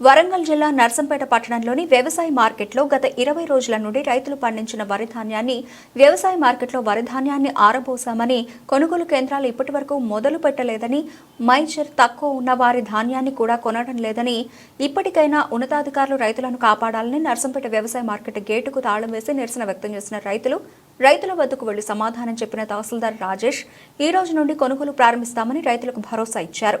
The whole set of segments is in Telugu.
వరంగల్ జిల్లా నర్సంపేట పట్టణంలోని వ్యవసాయ మార్కెట్లో గత ఇరవై రోజుల నుండి రైతులు పండించిన వరి ధాన్యాన్ని వ్యవసాయ మార్కెట్లో వరి ధాన్యాన్ని ఆరబోసామని కొనుగోలు కేంద్రాలు ఇప్పటివరకు మొదలు పెట్టలేదని మైచర్ తక్కువ ఉన్న వారి ధాన్యాన్ని కూడా కొనడం లేదని ఇప్పటికైనా ఉన్నతాధికారులు రైతులను కాపాడాలని నర్సంపేట వ్యవసాయ మార్కెట్ గేటుకు తాళం వేసి నిరసన వ్యక్తం చేసిన రైతులు రైతుల వద్దకు వెళ్ళి సమాధానం చెప్పిన తహసీల్దార్ రాజేష్ ఈ రోజు నుండి కొనుగోలు ప్రారంభిస్తామని రైతులకు భరోసా ఇచ్చారు.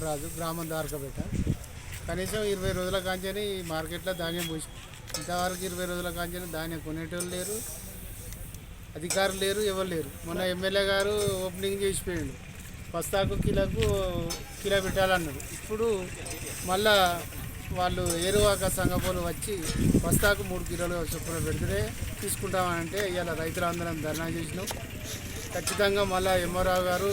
రాజు గ్రామం దారకపేట. కనీసం ఇరవై రోజుల కాంచని ఈ మార్కెట్లో ధాన్యం పోసి ఇంతవరకు ఇరవై రోజుల కాంచని ధాన్యం కొనేటోళ్ళు లేరు అధికారులు లేరు ఎవరు లేరు. మొన్న ఎమ్మెల్యే గారు ఓపెనింగ్ చేసిపోయాడు. బస్తాకు కిలోకు కిలో పెట్టాలన్నాడు. ఇప్పుడు మళ్ళా వాళ్ళు ఏరువాక సంఘపోలు వచ్చి బస్తాకు మూడు కిలోలు చొప్పున పెడితే తీసుకుంటామంటే ఇవాళ రైతులందరం ధర్నా చేసినాం. ఖచ్చితంగా మళ్ళా ఎంఆర్ఆవు గారు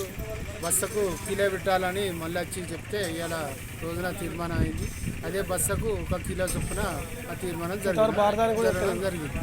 బస్సుకు కిలో పెట్టాలని మళ్ళీ వచ్చి చెప్తే ఇవాళ రోజున తీర్మానం అయింది. అదే బస్సుకు ఒక కిలో చొప్పున ఆ తీర్మానం జరిగింది. జరగడం జరిగింది.